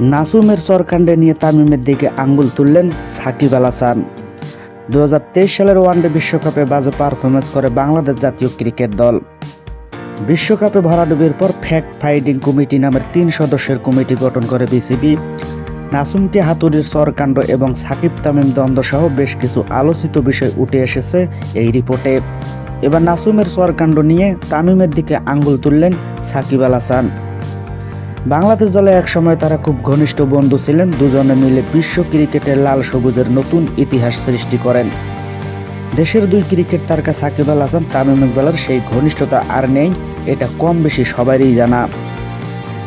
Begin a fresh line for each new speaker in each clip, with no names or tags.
নাসুমের চরকাণ্ডে নিয়ে তামিমের দিকে আঙ্গুল তুললেন সাকিব আল হাসান। দু হাজার তেইশ সালের ওয়ানডে বিশ্বকাপে বাজে পারফরমেন্স করে বাংলাদেশ জাতীয় ক্রিকেট দল। বিশ্বকাপে ভরাডুবির পর ফ্যাক্ট ফাইটিং কমিটি নামের তিন সদস্যের কমিটি গঠন করে বিসিবি। নাসুমকে হাতুড়ির চরকাণ্ড এবং সাকিব, তামিম দ্বন্দ্ব সহ বেশ কিছু আলোচিত বিষয় উঠে এসেছে এই রিপোর্টে। এবার নাসুমের চরকাণ্ড নিয়ে তামিমের দিকে আঙ্গুল তুললেন সাকিব আল হাসান। বাংলাদেশ দলে একসময় তারা খুব ঘনিষ্ঠ বন্ধু ছিলেন। দুজনে মিলে বিশ্ব ক্রিকেটের লাল সবুজের নতুন ইতিহাস সৃষ্টি করেন। দেশের দুই ক্রিকেট তারকা সাকিব আল হাসান, তামিম ইকবালের সেই ঘনিষ্ঠতা আর নেই, এটা কম বেশি সবারই জানা।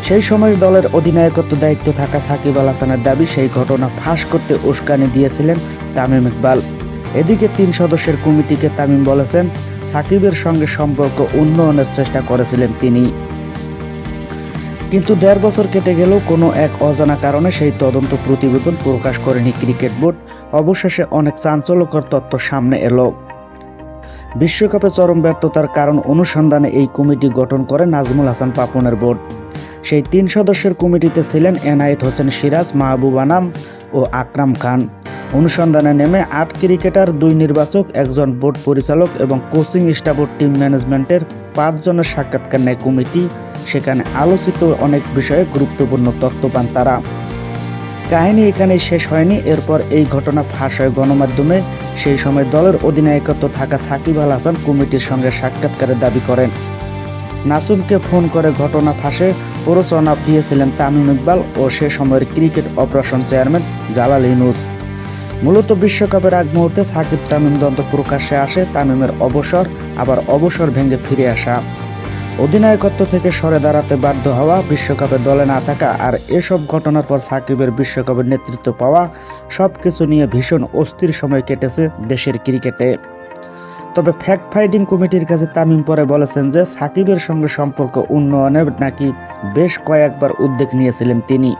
সেই সময় দলের অধিনায়কত্ব দায়িত্ব থাকা সাকিব আল হাসানের দাবি, সেই ঘটনা ফাঁস করতে উস্কানি দিয়েছিলেন তামিম ইকবাল। এদিকে তিন সদস্যের কমিটিকে তামিম বলেছেন, সাকিবের সঙ্গে সম্পর্ক উন্নয়নের চেষ্টা করেছিলেন তিনি। কিন্তু দেড় বছর কেটে গেলেও কোনো এক অজানা কারণে সেই তদন্ত প্রতিবেদন প্রকাশ করেনি ক্রিকেট বোর্ড। অবশেষে অনেক চাঞ্চল্যকর তথ্য সামনে এলো। বিশ্বকাপে চরম ব্যর্থতার কারণ অনুসন্ধানে এই কমিটি গঠন করে নাজমুল হাসান পাপনের বোর্ড। সেই তিন সদস্যের কমিটিতে ছিলেন এনায়েত হোসেন সিরাজ, মাহবুব আনাম ও আকরাম খান। অনুসন্ধানে নেমে আট ক্রিকেটার, দুই নির্বাচক, একজন বোর্ড পরিচালক এবং কোচিং স্টাফ ও টিম ম্যানেজমেন্টের পাঁচজনের সাক্ষাৎকার নেয় কমিটি। সেখানে আলোচিত অনেক বিষয়ে গুরুত্বপূর্ণ তথ্য পান তারা। কাহিনী এখানে শেষ হয়নি, এরপর এই ঘটনা ফাঁস হয় গণমাধ্যমে। সেই সময় দলের অধিনায়কত্ব থাকা সাকিব আল হাসান কমিটির সঙ্গে সাক্ষাৎকারের দাবি করেন। নাসুমকে ফোন করে ঘটনা ফাঁসে প্ররোচনা দিয়েছিলেন তামিম ইকবাল ও সে সময়ের cricket operation chairman Jalal Yunus মূলত বিশ্বকাপের আগ মুহূর্তে সাকিব তামিম দ্বন্দ্ব প্রকাশ্যে আসে, তামিমের অবসর, আবার অবসর ভেঙে ফিরে আসা। অধিনায়কত্ব থেকে সরে দাঁড়াতে বাধ্য হওয়া বিশ্বকাপে দলে না থাকা আর এসব ঘটনার পর সাকিবের বিশ্বকাপের নেতৃত্ব পাওয়া সব কিছু নিয়ে ভীষণ অস্থির সময় কেটেছে দেশের ক্রিকেটে। তবে ফ্যাক্ট ফাইটিং কমিটির কাছে তামিম পরে বলেছেন যে, সাকিবের সঙ্গে সম্পর্ক উন্নয়নে নাকি বেশ কয়েকবার উদ্যোগ নিয়েছিলেন তিনি।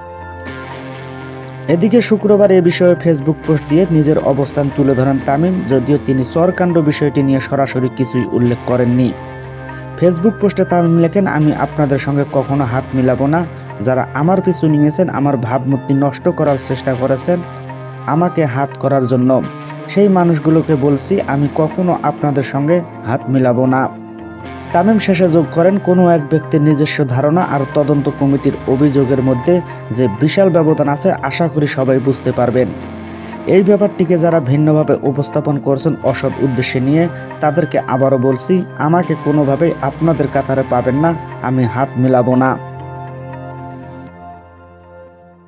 এদিকে শুক্রবার এ বিষয়ে ফেসবুক পোস্ট দিয়ে নিজের অবস্থান তুলে ধরেন তামিম, যদিও তিনি চরকাণ্ড বিষয়টি নিয়ে সরাসরি কিছুই উল্লেখ করেননি। ফেসবুক পোস্টে তামিম লেখেন আমি আপনাদের সঙ্গে কখনো হাত মিলাবো না। যারা আমার পিছু নিয়েছেন, আমার ভাবমূর্তি নষ্ট করার চেষ্টা করেছেন, আমাকে হাত করার জন্য। সেই মানুষগুলোকে বলছি, আমি কখনো আপনাদের সঙ্গে হাত মিলাবো না। তামিম শেষে যোগ করেন, কোনো এক ব্যক্তির নিজস্ব ধারণা আর তদন্ত কমিটির অভিযোগের মধ্যে যে বিশাল ব্যবধান আছে, আশা করি সবাই বুঝতে পারবেন। এই ব্যাপারটিকে যারা ভিন্নভাবে উপস্থাপন করছেন অসৎ উদ্দেশ্যে নিয়ে, তাদেরকে আবারও বলছি, আমাকে কোনোভাবেই আপনাদের কাতারে পাবেন না, আমি হাত মিলাবো না।